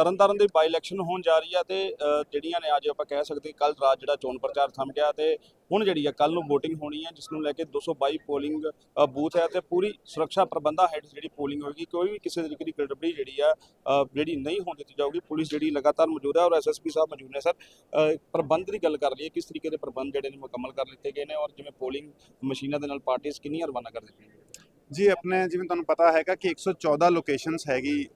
ਤਰਨਤਾਰਨ ਦੀ ਬਾਈ election ਹੋਣ ਜਾ ਰਹੀ ਆ ਤੇ ਜਿਹੜੀਆਂ ਨੇ ਅੱਜ ਆਪਾਂ ਕਹਿ ਸਕਦੇ ਕੱਲ ਰਾਤ ਜਿਹੜਾ ਚੋਣ ਪ੍ਰਚਾਰ ਥੰਮ ਗਿਆ ਤੇ ਹੁਣ ਜਿਹੜੀ ਆ ਕੱਲ ਨੂੰ VOTING ਹੋਣੀ ਹੈ ਜਿਸ ਨੂੰ ਲੈ ਕੇ 222 ਪੋਲਿੰਗ ਬੂਥ ਹੈ ਤੇ ਪੂਰੀ ਸੁਰੱਖਿਆ ਪ੍ਰਬੰਧਾਂ ਹੇਠ ਜਿਹੜੀ ਪੋਲਿੰਗ ਹੋਏਗੀ, ਕੋਈ ਵੀ ਕਿਸੇ ਤਰੀਕੇ ਦੀ ਗੜਬੜੀ ਜਿਹੜੀ ਆ ਜਿਹੜੀ ਨਹੀਂ ਹੋਣ ਦਿੱਤੀ ਜਾਊਗੀ। ਪੁਲਿਸ ਜਿਹੜੀ ਲਗਾਤਾਰ ਮੌਜੂਦ ਹੈ ਔਰ ਐਸਐਸਪੀ ਸਾਹਿਬ ਮੌਜੂਦ ਨੇ, ਸਰ ਪ੍ਰਬੰਧ ਦੀ ਗੱਲ ਕਰ ਲਈਏ, ਕਿਸ ਤਰੀਕੇ ਦੇ ਪ੍ਰਬੰਧ ਜਿਹੜੇ ਨੇ ਮੁਕੰਮਲ ਕਰ ਲਿੱਤੇ ਗਏ ਨੇ ਔਰ ਜਿਵੇਂ ਪੋਲਿੰਗ ਮਸ਼ੀਨਾਂ ਦੇ ਨਾਲ ਪਾਰਟੀਆਂ ਕਿੰਨੀਆਂ ਰਵਾਨਾ ਕਰ ਦਿੱਤੀਆਂ ਗਈਆਂ ਜੀ, ਆਪਣੇ ਜਿਵੇਂ ਤੁਹਾਨੂੰ ਪਤਾ ਹੈਗਾ ਕਿ 114 ਲੋਕੇਸ਼ਨਸ ਹੈਗੀ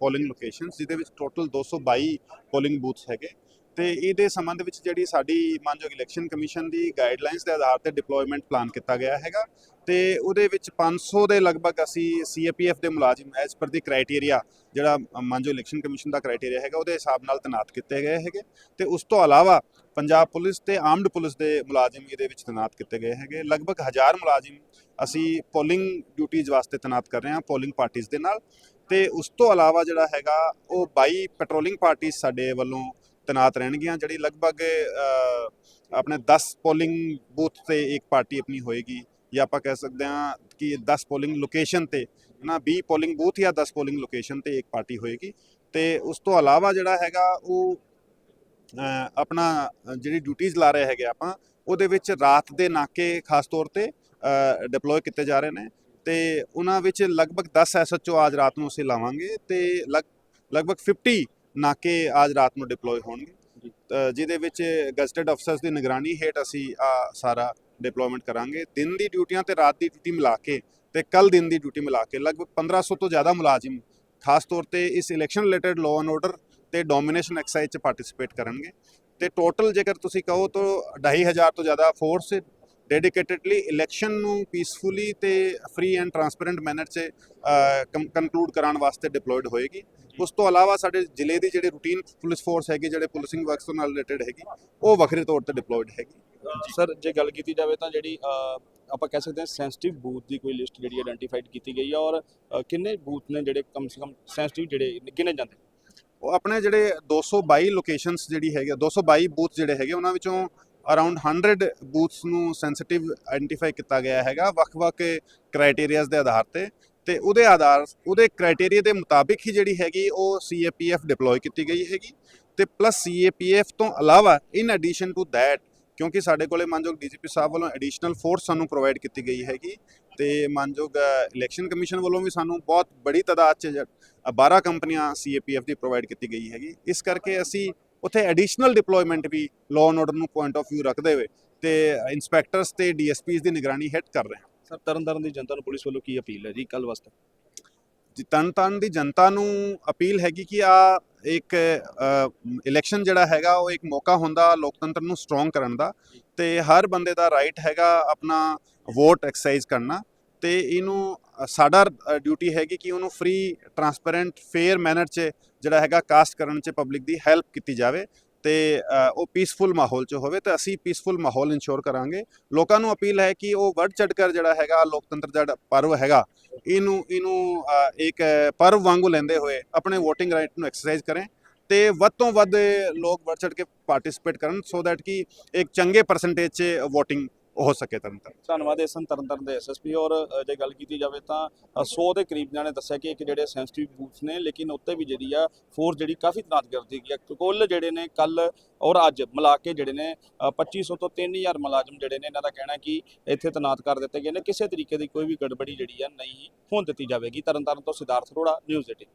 ਪੋਲਿੰਗ ਲੋਕੇਸ਼ਨਸ ਜਿਹਦੇ ਵਿੱਚ ਟੋਟਲ 222 ਪੋਲਿੰਗ ਬੂਥਸ ਹੈਗੇ। ਤੇ ਇਹਦੇ ਸੰਬੰਧ ਵਿੱਚ ਜਿਹੜੀ ਸਾਡੀ ਮਾਨਯੋਗ ਇਲੈਕਸ਼ਨ ਕਮਿਸ਼ਨ ਦੀ ਗਾਈਡਲਾਈਨਸ ਦੇ ਆਧਾਰ ਤੇ ਡਿਪਲੋਇਮੈਂਟ ਪਲਾਨ ਕੀਤਾ ਗਿਆ ਹੈਗਾ। ਤੇ ਉਹਦੇ ਵਿੱਚ 500 ਦੇ ਲਗਭਗ ਅਸੀਂ ਸੀਏਪੀਐਫ ਦੇ ਮੁਲਾਜ਼ਮ ਐਸ ਪਰ ਦੀ ਕ੍ਰਾਈਟੇਰੀਆ ਜਿਹੜਾ ਮਾਨਯੋਗ ਇਲੈਕਸ਼ਨ ਕਮਿਸ਼ਨ ਦਾ ਕ੍ਰਾਈਟੇਰੀਆ ਹੈਗਾ, ਉਹਦੇ ਹਿਸਾਬ ਨਾਲ ਤੈਨਾਤ ਕੀਤੇ ਗਏ ਹੈਗੇ। ਤੇ ਉਸ ਤੋਂ ਇਲਾਵਾ ਪੰਜਾਬ ਪੁਲਿਸ ਤੇ ਆਰਮਡ ਪੁਲਿਸ ਦੇ ਮੁਲਾਜ਼ਮ ਇਹਦੇ ਵਿੱਚ ਤੈਨਾਤ ਕੀਤੇ ਗਏ ਹੈਗੇ। ਲਗਭਗ 1000 ਮੁਲਾਜ਼ਮ ਅਸੀਂ ਪੋਲਿੰਗ ਡਿਊਟੀਆਂ ਵਾਸਤੇ ਤੈਨਾਤ ਕਰ ਰਹੇ ਹਾਂ ਪੋਲਿੰਗ ਪਾਰਟੀਆਂ ਦੇ ਨਾਲ। ਤੇ ਉਸ ਤੋਂ ਇਲਾਵਾ ਜਿਹੜਾ ਹੈਗਾ, ਉਹ 22 ਪੈਟਰੋਲਿੰਗ ਪਾਰਟੀਆਂ ਸਾਡੇ ਵੱਲੋਂ ਤੈਨਾਤ ਰਹਿਣਗੀਆਂ, ਜਿਹੜੀ ਲਗਭਗ ਆਪਣੇ 10 ਪੋਲਿੰਗ ਬੂਥ ਤੇ ਇੱਕ ਪਾਰਟੀ ਆਪਣੀ ਹੋਏਗੀ। ਜਾਂ ਆਪਾਂ ਕਹਿ ਸਕਦੇ ਹਾਂ ਕਿ 10 ਪੋਲਿੰਗ ਲੋਕੇਸ਼ਨ ਤੇ ਨਾ 20 ਪੋਲਿੰਗ ਬੂਥ ਜਾਂ 10 ਪੋਲਿੰਗ ਲੋਕੇਸ਼ਨ ਤੇ ਇੱਕ ਪਾਰਟੀ ਹੋਏਗੀ। ਤੇ ਉਸ ਤੋਂ ਇਲਾਵਾ ਜਿਹੜਾ ਹੈਗਾ ਉਹ ਆਪਣਾ ਜਿਹੜੀ ਡਿਊਟੀਆਂ ਲਾ ਰਹੇ ਹੈਗੇ ਆਪਾਂ ਉਹਦੇ ਵਿੱਚ ਰਾਤ ਦੇ ਨਾਕੇ ਖਾਸ ਤੌਰ ਤੇ ਡਿਪਲੋਏ ਕੀਤੇ ਜਾ ਰਹੇ ਨੇ। ਤੇ ਉਹਨਾਂ ਵਿੱਚ ਲਗਭਗ 10 ਐਸਐਚਓ ਅੱਜ ਰਾਤ ਨੂੰ ਅਸੀਂ ਲਾਵਾਂਗੇ ਤੇ ਲਗ- ਲਗਭਗ 50 ਨਾਕੇ ਅੱਜ ਰਾਤ ਨੂੰ ਡਿਪਲੋਏ ਹੋਣਗੇ। ਜਿਹਦੇ ਵਿੱਚ ਗਜ਼ਟਡ ਅਫਸਰਸ ਦੀ ਨਿਗਰਾਨੀ ਹੇਠ ਅਸੀਂ ਆ ਸਾਰਾ ਡਿਪਲੋਇਮੈਂਟ ਕਰਾਂਗੇ। ਦਿਨ ਦੀ ਡਿਊਟੀਆਂ ਤੇ ਰਾਤ ਦੀ ਡਿਊਟੀ ਮਿਲਾ ਕੇ ਤੇ ਕੱਲ ਦਿਨ ਦੀ ਡਿਊਟੀ ਮਿਲਾ ਕੇ ਲਗਭਗ 1500 ਤੋਂ ਜ਼ਿਆਦਾ ਮੁਲਾਜ਼ਮ ਖਾਸ ਤੌਰ ਤੇ ਇਸ election related law and order ਤੇ ਡੋਮੀਨੇਸ਼ਨ ਐਕਸਰਸਾਈਜ਼ 'ਚ ਪਾਰਟਿਸਿਪੇਟ ਕਰਨਗੇ। ਤੇ ਟੋਟਲ ਜੇਕਰ ਤੁਸੀਂ ਕਹੋ ਤਾਂ 2500 ਤੋਂ ਜ਼ਿਆਦਾ ਫੋਰਸ ਡੈਡੀਕੇਟਡਲੀ ਇਲੈਕਸ਼ਨ ਨੂੰ ਪੀਸਫੁਲੀ ਤੇ ਫ੍ਰੀ ਐਂਡ ਟਰਾਂਸਪੇਰੈਂਟ ਮੈਨਰ 'ਚ ਕੰਕਲੂਡ ਕਰਾਉਣ ਵਾਸਤੇ ਡਿਪਲੋਇਡ ਹੋਏਗੀ। ਉਸ ਤੋਂ ਇਲਾਵਾ ਸਾਡੇ ਜ਼ਿਲ੍ਹੇ ਦੀ ਜਿਹੜੀ ਰੂਟੀਨ ਪੁਲਿਸ ਫੋਰਸ ਹੈਗੀ ਜਿਹੜੇ ਪੁਲਿਸਿੰਗ ਵਰਕਸ ਨਾਲ ਰਿਲੇਟਡ ਹੈਗੀ ਉਹ ਵੱਖਰੇ ਤੌਰ ਤੇ ਡਿਪਲੋਇਡ ਹੈਗੀ। ਸਰ ਜੇ ਗੱਲ ਕੀਤੀ ਜਾਵੇ ਤਾਂ ਜਿਹੜੀ ਆਪਾਂ ਕਹਿ ਸਕਦੇ ਹਾਂ ਸੈਂਸਿਟਿਵ ਬੂਥ ਦੀ ਕੋਈ ਲਿਸਟ ਜਿਹੜੀ ਆਇਡੈਂਟੀਫਾਈਡ ਕੀਤੀ ਗਈ ਹੈ ਔਰ ਕਿੰਨੇ ਬੂਥ ਨੇ ਜਿਹੜੇ ਕਮ ਸੇ ਕਮ ਸੈਂਸਿਟਿਵ ਜਿਹੜੇ ਗਿਣੇ ਜਾਂਦੇ ਉਹ ਆਪਣੇ ਜਿਹੜੇ 222 ਲੋਕੇਸ਼ਨਸ ਜਿਹੜੀ ਹੈਗੇ 222 ਬੂਥ ਜਿਹੜੇ ਹੈਗੇ ਉਹਨਾਂ ਵਿੱਚੋਂ ਅਰਾਊਂਡ 100 ਬੂਥਸ ਨੂੰ ਸੈਂਸਿਟਿਵ ਆਇਡੈਂਟੀਫਾਈ ਕੀਤਾ ਗਿਆ ਹੈਗਾ ਵੱਖ-ਵੱਖ ਕ੍ਰਾਈਟੇਰੀਆਜ਼ ਦੇ ਆਧਾਰ ਤੇ। ਤੇ ਉਹਦੇ ਆਧਾਰ, ਉਹਦੇ ਕ੍ਰਾਈਟੇਰੀਆ ਦੇ ਮੁਤਾਬਿਕ ਹੀ ਜਿਹੜੀ ਹੈਗੀ ਉਹ ਸੀਏਪੀਐਫ ਡਿਪਲੋਏ ਕੀਤੀ ਗਈ ਹੈਗੀ ਤੇ ਪਲੱਸ ਸੀਏਪੀਐਫ ਤੋਂ ਇਲਾਵਾ ਇਨ ਐਡੀਸ਼ਨ ਟੂ ਥੈਟ ਕਿਉਂਕਿ ਸਾਡੇ ਕੋਲੇ ਮਾਨਯੋਗ ਡੀਜੀਪੀ ਸਾਹਿਬ ਵੱਲੋਂ ਐਡੀਸ਼ਨਲ ਫੋਰਸ ਸਾਨੂੰ ਪ੍ਰੋਵਾਈਡ ਕੀਤੀ ਗਈ ਹੈਗੀ ਤੇ ਮਾਨਯੋਗ ਇਲੈਕਸ਼ਨ ਕਮਿਸ਼ਨ ਵੱਲੋਂ ਵੀ ਸਾਨੂੰ ਬਹੁਤ ਬੜੀ ਤਾਦਾਦ 'ਚ ਜ- ਅ 12 ਕੰਪਨੀਆਂ ਸੀਏਪੀਐਫ ਦੀ ਪ੍ਰੋਵਾਈਡ ਕੀਤੀ ਗਈ ਹੈਗੀ। ਇਸ ਕਰਕੇ ਅਸੀਂ ਉੱਥੇ ਐਡੀਸ਼ਨਲ ਡਿਪਲੋਇਮੈਂਟ ਵੀ ਲਾਅ ਐਂਡ ਆਰਡਰ ਨੂੰ ਪੁਆਇੰਟ ਆਫ View ਰੱਖਦੇ ਹੋਏ ਤੇ ਇਨਸਪੈਕਟਰਸ ਤੇ ਡੀਐਸਪੀਸ ਦੀ ਨਿਗਰਾਨੀ ਹੇਠ ਕਰ ਰਹੇ ਹਾਂ। ਸਰ, ਤਰਨਤਾਰਨ ਦੀ ਜਨਤਾ ਨੂੰ ਪੁਲਿਸ ਵੱਲੋਂ ਕੀ ਅਪੀਲ ਹੈ ਜੀ ਕੱਲ ਵਾਸਤੇ? ਜੀ ਤਨ ਦੀ ਜਨਤਾ ਨੂੰ ਅਪੀਲ ਹੈਗੀ ਕਿ ਆ ਇੱਕ ਇਲੈਕਸ਼ਨ ਜਿਹੜਾ ਹੈਗਾ ਉਹ ਇੱਕ ਮੌਕਾ ਹੁੰਦਾ ਲੋਕਤੰਤਰ ਨੂੰ ਸਟਰੋਂਗ ਕਰਨ ਦਾ ਤੇ ਹਰ ਬੰਦੇ ਦਾ ਰਾਈਟ ਹੈਗਾ ਆਪਣਾ ਵੋਟ ਐਕਸਰਸਾਈਜ਼ ਕਰਨਾ ਤੇ ਇਹਨੂੰ, ਸਾਡਾ ਡਿਊਟੀ ਹੈਗੀ ਕਿ ਉਹਨੂੰ ਫ੍ਰੀ ਟਰਾਂਸਪੇਰੈਂਟ ਫੇਅਰ ਮੈਨਰ 'ਚ ਜਿਹੜਾ ਹੈਗਾ ਕਾਸਟ ਕਰਨ 'ਚ ਪਬਲਿਕ ਦੀ ਹੈਲਪ ਕੀਤੀ ਜਾਵੇ ਤੇ ਉਹ ਪੀਸਫੁਲ ਮਾਹੌਲ 'ਚ ਹੋਵੇ ਤੇ ਅਸੀਂ ਪੀਸਫੁਲ ਮਾਹੌਲ ਇਨਸ਼ੋਰ ਕਰਾਂਗੇ। ਲੋਕਾਂ ਨੂੰ ਅਪੀਲ ਹੈ ਕਿ ਉਹ ਵੱਧ ਚੜ ਕਰ ਜਿਹੜਾ ਹੈਗਾ, ਲੋਕਤੰਤਰ ਦਾ ਜਿਹੜਾ ਪਰਵ ਹੈਗਾ, ਇਹਨੂੰ ਇਹਨੂੰ ਇੱਕ ਪਰਵ ਵਾਂਗੂ ਲੈਂਦੇ ਹੋਏ ਆਪਣੇ VOTING ਰਾਈਟ ਨੂੰ ਐਕਸਰਸਾਈਜ਼ ਕਰੇ ਤੇ ਵੱਧ ਤੋਂ ਵੱਧ ਲੋਕ ਵੱਧ ਚੜ ਕੇ ਪਾਰਟਿਸਿਪੇਟ ਕਰਨ ਸੋ ਦੈਟ ਕਿ ਇੱਕ ਚੰਗੇ ਪਰਸੈਂਟੇਜ 'ਚ VOTING ਹੋ ਸਕੇ ਤਰਨ ਤਾਰਨ। ਧੰਨਵਾਦ ਇਸ ਤਰਨਤਾਰਨ ਦੇ ਐਸਐਸਪੀ ਔਰ ਜੇ ਗੱਲ ਕੀਤੀ ਜਾਵੇ ਤਾਂ ਅ, 100 ਦੇ ਕਰੀਬ ਜਣੇ ਦੱਸਿਆ ਕਿ ਇੱਕ ਜਿਹੜੇ ਸੈਂਸਿਟਿਵ ਬੂਥ ਨੇ ਲੇਕਿਨ ਉੱਤੇ ਵੀ ਜਿਹੜੀ ਆ ਫੋਰਸ ਜਿਹੜੀ ਕਾਫੀ ਤਨਾਤ ਕਰਦੀ ਗਈ ਆ। ਕੁੱਲ ਜਿਹੜੇ ਨੇ ਕੱਲ ਔਰ ਅੱਜ ਮਿਲਾ ਕੇ ਜਿਹੜੇ ਨੇ ਅ, 2500 ਤੋਂ 3000 ਮੁਲਾਜ਼ਮ ਜਿਹੜੇ ਨੇ ਇਹਨਾਂ ਦਾ ਕਹਿਣਾ ਕਿ ਇੱਥੇ ਤਨਾਤ ਕਰ ਦਿੱਤੇ ਗਏ ਨੇ। ਕਿਸੇ ਤਰੀਕੇ ਦੀ ਕੋਈ ਵੀ ਗੜਬੜੀ ਜਿਹੜੀ ਆ ਨਹੀਂ ਹੋਣ ਦਿੱਤੀ ਜਾਵੇਗੀ। ਤਰਨ ਤਾਰਨ ਤੋਂ ਸਿਧਾਰਥ ਅਰੋੜਾ ਨਿਊਜ਼ 18